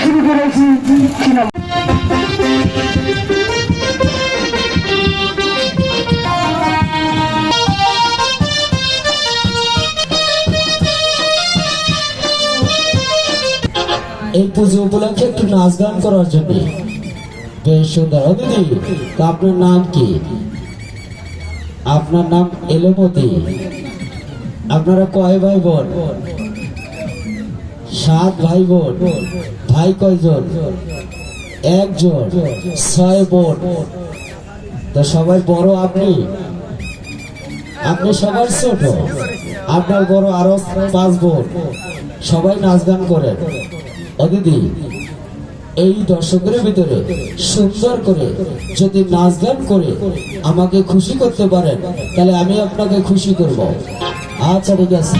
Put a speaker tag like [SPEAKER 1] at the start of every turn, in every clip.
[SPEAKER 1] শুরু করেছি
[SPEAKER 2] এই পুজো উপলক্ষে একটু নাচ গান করার জন্য। বেশ সুন্দর। দিদি আপনার নাম কি? আপনার নাম এলোমতি। আপনারা কয় ভাই বোন? সাত ভাই বোন, ভাই কয়জন? একজন, ছয় বোন। তো সবাই বড় আপনি? আপনি সবার ছোট। আপনার বড় আরও পাঁচ বোন। সবাই নাচ গান করেন ও দিদি, এই দর্শকের ভিতরে সুন্দর করে যদি নাচ গান করে আমাকে খুশি করতে পারেন, তাহলে আমি আপনাকে খুশি করব। আচ্ছা ঠিক আছে।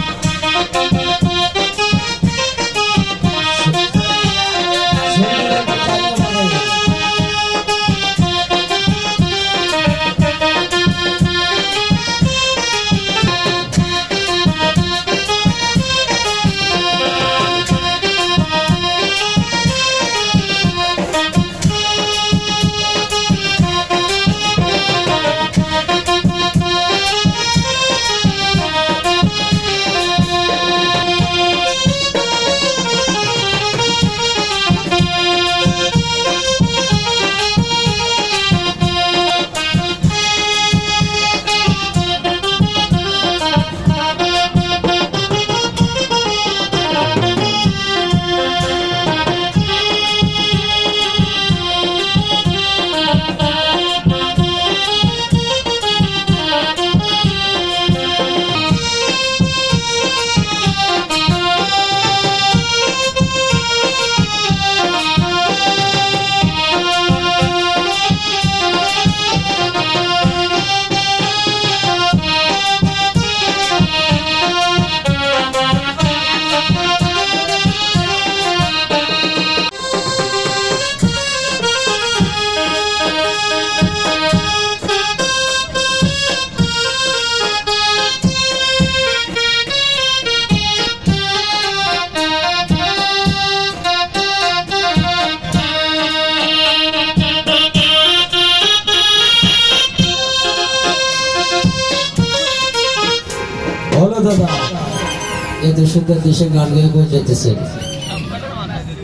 [SPEAKER 2] সুন্দর দেশে গান গেয়ে বয়ে যেতেছেন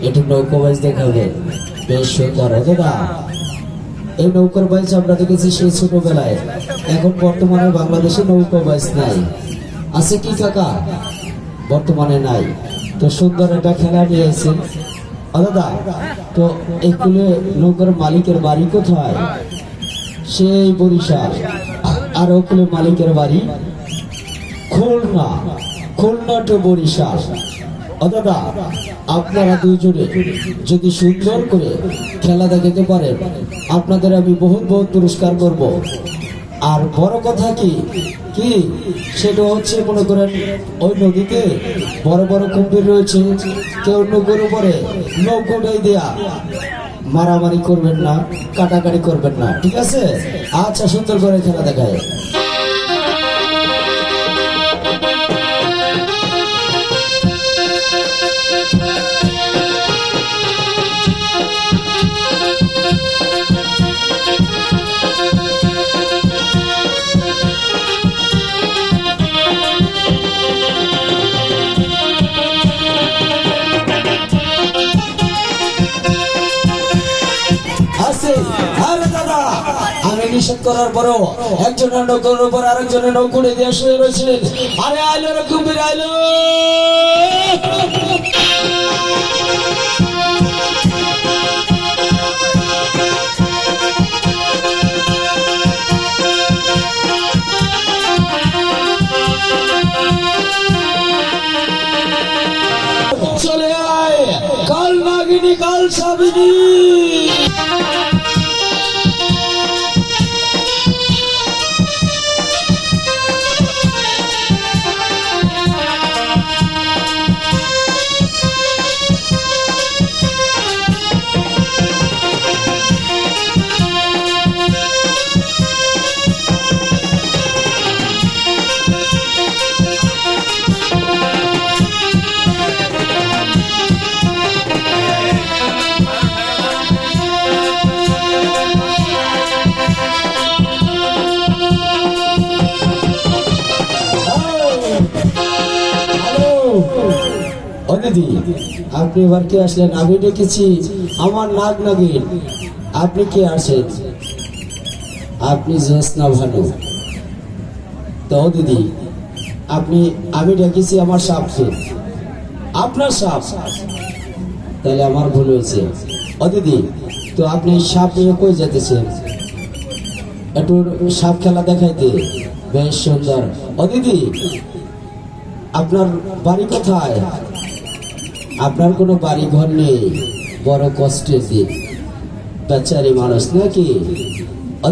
[SPEAKER 2] একটু নৌকো বাইচ দেখাবে বেশ সুন্দর ও দাদা? এই নৌকার বাইচ আমরা দেখেছি সেই ছোটবেলায়। এখন বর্তমানে বাংলাদেশে নৌকো বাইচ নাই। আছে কি কাকা বর্তমানে নাই। তো সুন্দর একটা খেলা নিয়ে এসেছেন দাদা, তো এই কুলে নৌকার মালিকের বাড়ি কোথায়? সেই বরিশাল। আর ওকুলের মালিকের বাড়ি খুলনা। খুলনা টু বরিশাল। ও আপনারা দুইজনে যদি সুন্দর করে খেলা দেখাতে পারেন, আপনাদের আমি বহুত বহুত পুরস্কার করব। আর বড় কথা কি কি, সেটা হচ্ছে মনে করেন, ওই নদীতে বড় বড় কুম্ভীর রয়েছে, কেউ নৌকোর উপরে নৌকোটাই দেয়া মারামারি করবেন না, কাটাকাটি করবেন না, ঠিক আছে? আচ্ছা সুন্দর করে খেলা দেখায়। নিষেধ করার পরও একজনের নৌকোর উপর আরেকজনের নৌকুড়ে দিয়ে শুয়ে রয়েছিলেন। আরে আইলো রে কুম্ভীর, আইলো! চলে আয়। কাল নাগিনী, কাল সাবিনী দিদি আপনি এবার কে আসলেন? আমি ডেকেছি আমার নাগ নাগিন আপনি কে আসেন? আপনি জ্যোৎস্না ভানু। তো দিদি, আপনি, আমি ডেকেছি আমার সাপকে। আপনার সাপ? তাহলে আমার ভুল হয়েছে। ও দিদি, তো আপনি সাপ নিয়ে কই যেতেছেন? একটু সাপ খেলা দেখাইতে। বেশ সুন্দর। ও দিদি, আপনার বাড়ি কোথায়? আপনার কোনো বাড়ি ঘর নেই? বড় কষ্টের দিন। বেচারি মানুষ নাকি?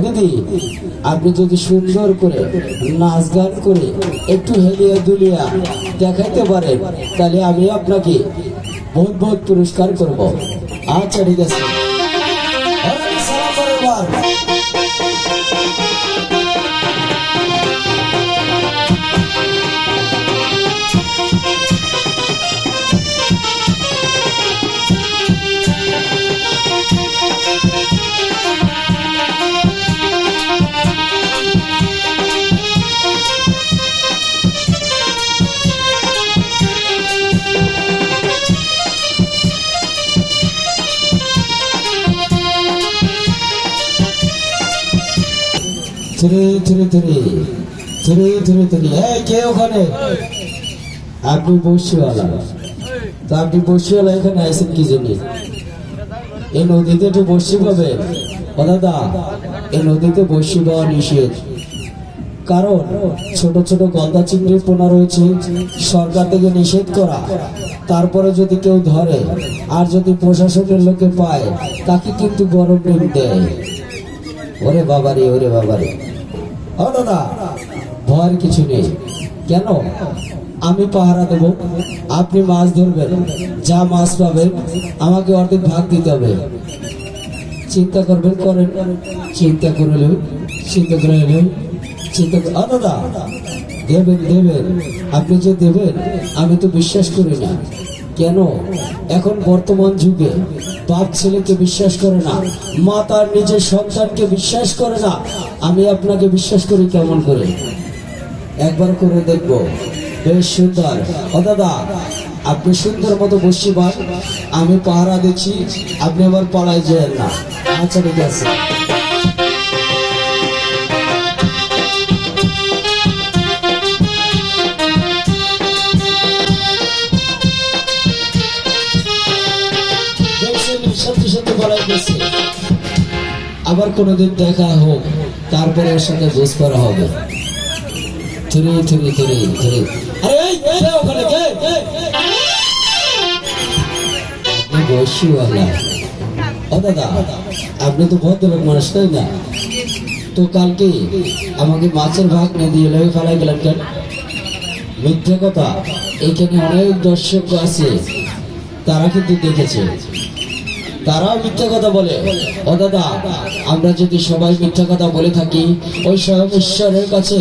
[SPEAKER 2] দিদি আপনি যদি সুন্দর করে, নাচ গান করে একটু হেলিয়া দুলিয়া দেখাইতে পারেন, তাহলে আমি আপনাকে বহুত বহুত পুরস্কার করব। আচ্ছা ঠিক আছে। থুরে থুরে থুরে। থুরে থুরে থুরে। এই, কে ওখানে? আপনি বসিওয়ালা। তো আপনি বসিওয়ালা এখানে আইসেন কি জন্য? এই নদীতে একটু বসি পাবে ও দাদা, এই নদীতে বসি পাওয়া নিষেধ। কারণ ছোট ছোট গলদা চিংড়ির পোনা রয়েছে, সরকার থেকে নিষেধ করা। তারপরে যদি কেউ ধরে, আর যদি প্রশাসনের লোকে পায়, তাকে কিন্তু গরম ডিম দেয়। ওরে বাবারে ওরে বাবারে। ভয়ের কিছু নেই। কেন? আমি পাহারা দেব। আপনি মাছ ধরবেন। যা মাছ পাবেন, আমাকে অর্ধেক ভাগ দিতে হবে। চিন্তা করবেন, করেন। চিন্তা করলেও চিন্তা করলেও চিন্তা দাদা দেবেন দেবেন। আপনি যে দেবেন, আমি তো বিশ্বাস করি না। কেন? এখন বর্তমান যুগে বাপ ছেলেকে বিশ্বাস করে না, মা তার নিজের সন্তানকে বিশ্বাস করে না। আমি আপনাকে বিশ্বাস করি কেমন করে? একবার করে দেখব। বেশ সুন্দর। ও দাদা, আপনি সুন্দর মতো বসিবার। আমি পাহারা দিচ্ছি, আপনি আবার পালাই যেন না। আচ্ছা ঠিক আছে। দিচ্ছে আবার কোনোদিন দেখা হোক, তারপরে ওর সঙ্গে বুঝ করা হবে? আপনি তো ভদ্রলোক মানুষ, তাই না? তো কালকে আমাকে মাছের ভাগ নিয়ে দিয়ে লেগে ফেলাই গেলেন কেন? মিথ্যে কথা। এখানে অনেক দর্শক আছে, তারা কিন্তু দেখেছে। তারাও মিথ্যা কথা বলে। ও দাদা, আমরা যদি সবাই মিথ্যা কথা বলে থাকি, ওই স্বয়ং ঈশ্বরের কাছে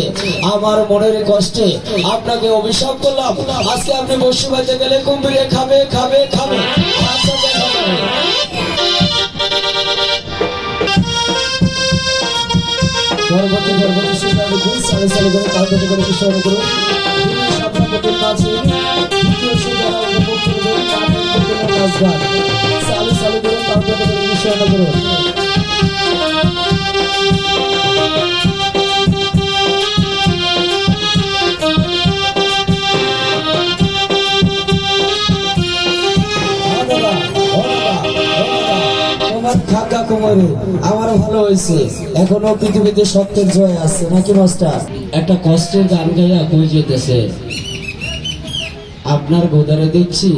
[SPEAKER 2] আমার মনের কষ্টে আপনাকে অভিশাপ করলাম। আজকে আপনি বসে বাজে গেলে কুম্ভীরে খাবে খাবে খাবে। নাচ গান আমারও ভালো হয়েছে। এখনও পৃথিবীতে সত্যের জয় আছে, নাকি মাস্টার? একটা কষ্টের গান গাইয়া কই যেতেছে? আপনার গোদারে দেখছি,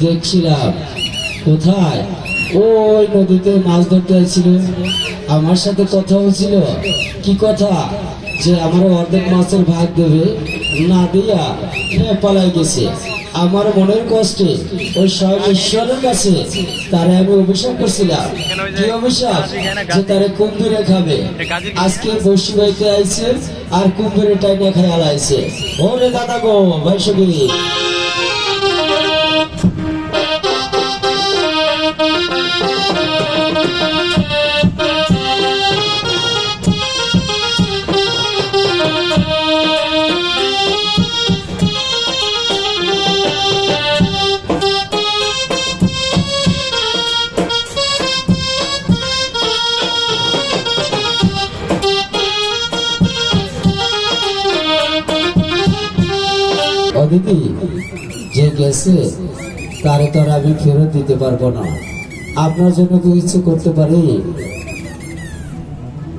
[SPEAKER 2] দেখছিলাম। কোথায়? ওই নদীতে মাছ ধরতে আসছিল। আমার সাথে কথা হয়েছিল কি কথা? যে আমার অর্ধেক মাছের ভাগ দেবে। না দিয়া পালাই গেছে। আমার মনের কষ্টে ওই স্বয়ং ঈশ্বরের কাছে তারা আমি অভিশাপ করছিলাম। কি অভিশাপ? যে তারে কুম্ভীরে খাবে। আজকে বসি বাইতে আইছে আর কুম্ভীরে টাইনে খেয়াল আইছে ওরে দাদা গো ভাই সবি তো আর আমি ফেরত দিতে পারব না। আপনার জন্য কি কিছু করতে পারি।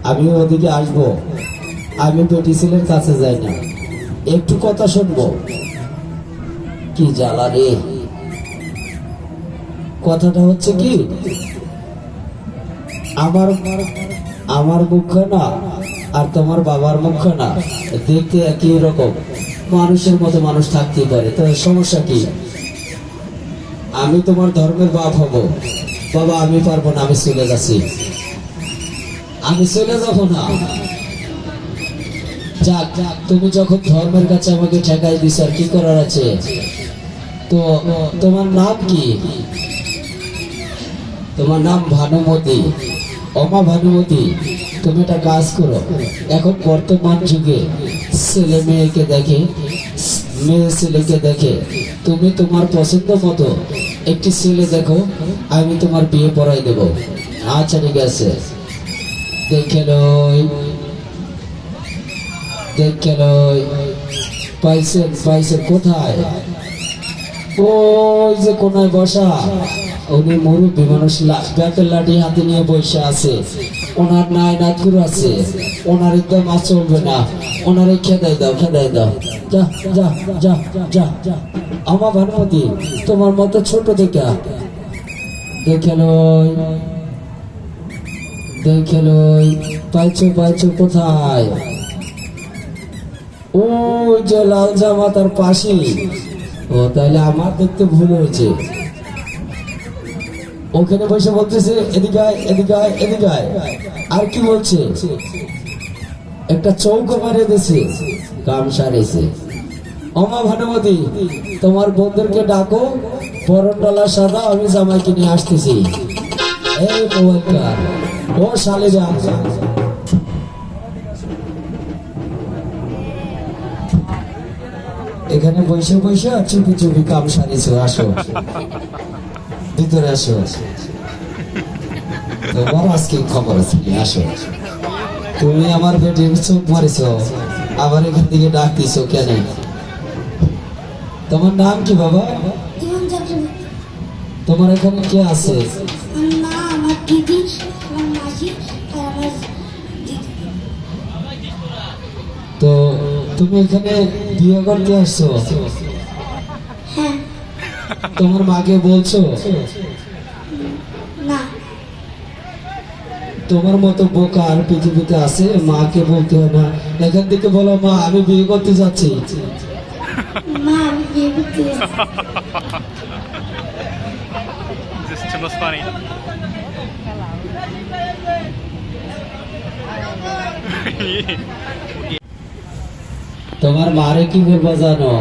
[SPEAKER 2] আমি ওদিকে আসব। আমি বেটি ছেলের কাছে যাই না। একটু কথা শুনব। কি জ্বালা রে কথাটা হচ্ছে কি? আমার আমার মুখ্য না, আর তোমার বাবার মুখ্য না। দেখতে একই রকম। মানুষের মতো মানুষ থাকতেই পারে। তো সমস্যা কি? আমি তোমার ধর্মের বাপ হব। বাবা আমি পারব না আমি চলে যাচ্ছি। আমি চলে যাব না। যাক যাক, তুমি যখন ধর্মের কাছে আমাকে ঠেকাই দিছ আর কি করার আছে? তো তোমার নাম কি? তোমার নাম ভানুমতি। অমা ভানুমতি তুমি একটা কাজ করো। এখন বর্তমান যুগে ছেলে মেয়েকে দেখে মেয়ে ছেলেকে দেখে, তুমি তোমার পছন্দ মতো একটি ছেলে দেখো, আমি তোমার বিয়ে পড়াই দেব। আচ্ছা ঠিক আছে। দেখে নয় দেখে নয় পাইছেন পাইছেন, কোথায়? যে কোনায় বসা। মানুষ লাঠি হাতে নিয়ে ওনার নাই আছে। ওনার মাছ চলবে না। খেদাই দাও খেদাই দাও। যা যা যা আমার তোমার মতো ছোট দেখা। দেখে লই। দেখে লই। পাইছো পাইছো কোথায়? ওই যে লাল জামা তার পাশে তাহলে আমার দেখতে ভুল হয়েছে। ওখানে বসে বলতেছে। আর কি বলছে? একটা চৌকো মারে দিছে কাম সারেছে অমা ভানুমতি, তোমার বন্ধুকে ডাকো পরন সাদা আমি জামাইকে নিয়ে আসতেছি। এই মোবাইলকার ও শালে যা এখানে বসে বসে চুপি চুপি কাম সারিছো আসো। ভিতরে আসো তোমার আজকে খবর আছে আসো। তুমি আমার বেটির চোখ মারিছো আবার এখান থেকে ডাক দিছো কেন? তোমার নাম কি বাবা? তোমার এখানে কে আছে?
[SPEAKER 1] আর
[SPEAKER 2] তো তুমি এখানে বিয়ে করতে আসছো?
[SPEAKER 1] হ্যাঁ।
[SPEAKER 2] তোমার মাকে বলছো? তোমার মতো বোকা আর পৃথিবীতে আছে মাকে বলতে হয় না। এখান থেকে বলো মা আমি বিয়ে করতে যাচ্ছি।
[SPEAKER 1] মা আমি বিয়ে করতে যাচ্ছি।
[SPEAKER 3] This is too much funny.
[SPEAKER 2] তোমার মারে কি বলব জানো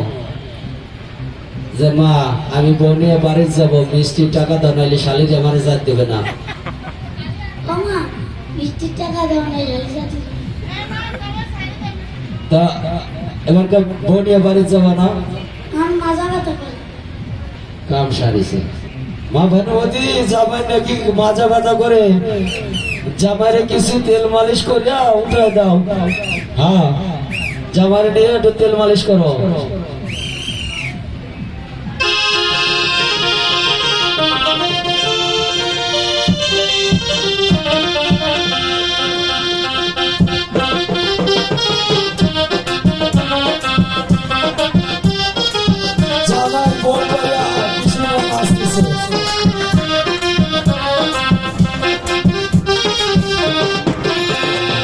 [SPEAKER 2] যে মা আমি বউ নিয়ে বাড়ি যাব মিষ্টির টাকা দাও নাহলে শালির আমার জাত দেবে না।
[SPEAKER 1] যাতে
[SPEAKER 2] তা বাড়ি যাব কাম সারিছে। মা ভানুমতি জামাই নাকি মাজা ব্যথা করে? জামাইরে কিছু তেল মালিশ করে উঠে দাও। হ্যাঁ। জামাইরে নিয়ে তেল মালিশ করো।